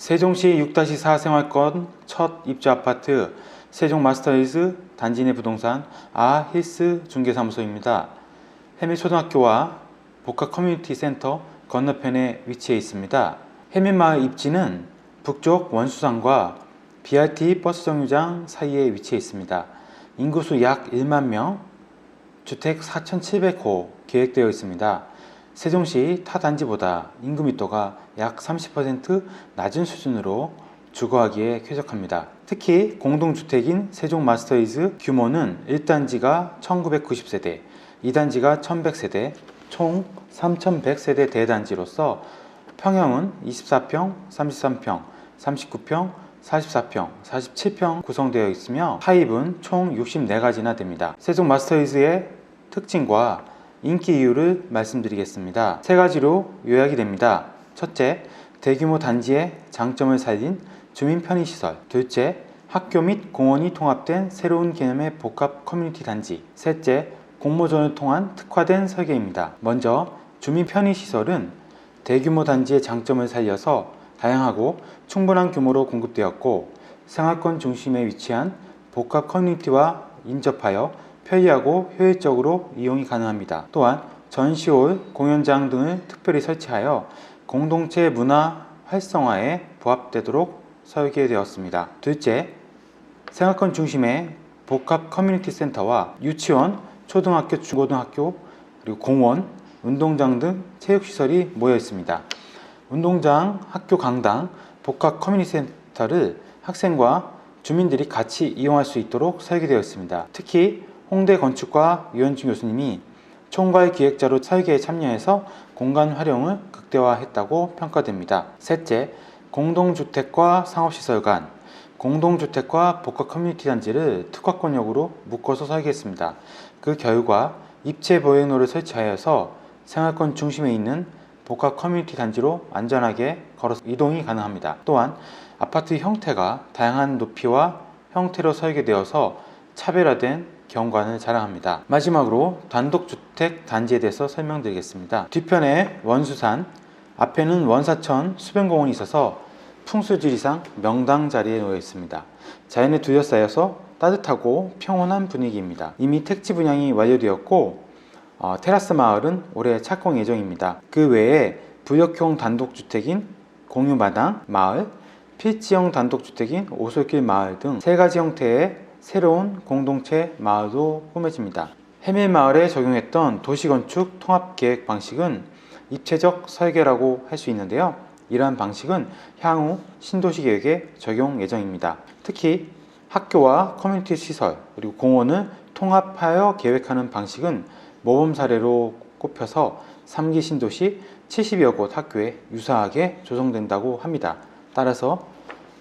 세종시 6-4 생활권 첫 입주 아파트 세종 마스터힐스 단지 내 부동산 아 힐스 중개사무소입니다. 해밀초등학교와 복합 커뮤니티 센터 건너편에 위치해 있습니다. 해밀마을 입지는 북쪽 원수산과 BRT 버스 정류장 사이에 위치해 있습니다. 인구수 약 1만 명, 주택 4,700호 계획되어 있습니다. 세종시 타 단지보다 인구密도가 약 30% 낮은 수준으로 주거하기에 쾌적합니다. 특히 공동주택인 세종 마스터이즈 규모는 1단지가 1990세대, 2단지가 1100세대, 총 3100세대 대단지로서 평형은 24평, 33평, 39평, 44평, 47평 구성되어 있으며 타입은 총 64가지나 됩니다. 세종 마스터이즈의 특징과 인기 이유를 말씀드리겠습니다. 세 가지로 요약이 됩니다. 첫째, 대규모 단지의 장점을 살린 주민 편의시설. 둘째, 학교 및 공원이 통합된 새로운 개념의 복합 커뮤니티 단지. 셋째, 공모전을 통한 특화된 설계입니다. 먼저 주민 편의시설은 대규모 단지의 장점을 살려서 다양하고 충분한 규모로 공급되었고 생활권 중심에 위치한 복합 커뮤니티와 인접하여 편리하고 효율적으로 이용이 가능합니다. 또한 전시홀, 공연장 등을 특별히 설치하여 공동체 문화 활성화에 부합되도록 설계되었습니다. 둘째, 생활권 중심의 복합 커뮤니티 센터와 유치원, 초등학교, 중고등학교, 그리고 공원, 운동장 등 체육시설이 모여 있습니다. 운동장, 학교 강당, 복합 커뮤니티 센터를 학생과 주민들이 같이 이용할 수 있도록 설계되어 있습니다. 특히 홍대 건축과 유현진 교수님이 총괄 기획자로 설계에 참여해서 공간 활용을 극대화했다고 평가됩니다. 셋째, 공동주택과 상업시설 간 공동주택과 복합 커뮤니티 단지를 특화권역으로 묶어서 설계했습니다. 그 결과 입체 보행로를 설치하여서 생활권 중심에 있는 복합 커뮤니티 단지로 안전하게 걸어서 이동이 가능합니다. 또한 아파트 형태가 다양한 높이와 형태로 설계되어서 차별화된 경관을 자랑합니다. 마지막으로 단독주택 단지에 대해서 설명드리겠습니다. 뒤편에 원수산, 앞에는 원사천 수변공원이 있어서 풍수지리상 명당 자리에 놓여 있습니다. 자연에 둘러싸여서 따뜻하고 평온한 분위기입니다. 이미 택지 분양이 완료되었고 어, 테라스 마을은 올해 착공 예정입니다. 그 외에 부역형 단독주택인 공유마당 마을, 필지형 단독주택인 오솔길 마을 등 세 가지 형태의 새로운 공동체 마을도 꾸며집니다. 해밀 마을에 적용했던 도시건축 통합계획 방식은 입체적 설계라고 할 수 있는데요. 이러한 방식은 향후 신도시 계획에 적용 예정입니다. 특히 학교와 커뮤니티 시설 그리고 공원을 통합하여 계획하는 방식은 모범 사례로 꼽혀서 3기 신도시 70여 곳 학교에 유사하게 조성된다고 합니다. 따라서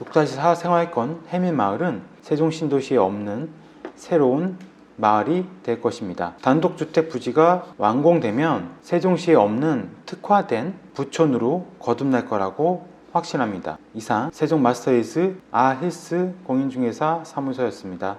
6-4 생활권 해밀마을은 세종 신도시에 없는 새로운 마을이 될 것입니다. 단독주택 부지가 완공되면 세종시에 없는 특화된 부촌으로 거듭날 거라고 확신합니다. 이상 세종 마스터힐스 아힐스 공인중개사 사무소였습니다.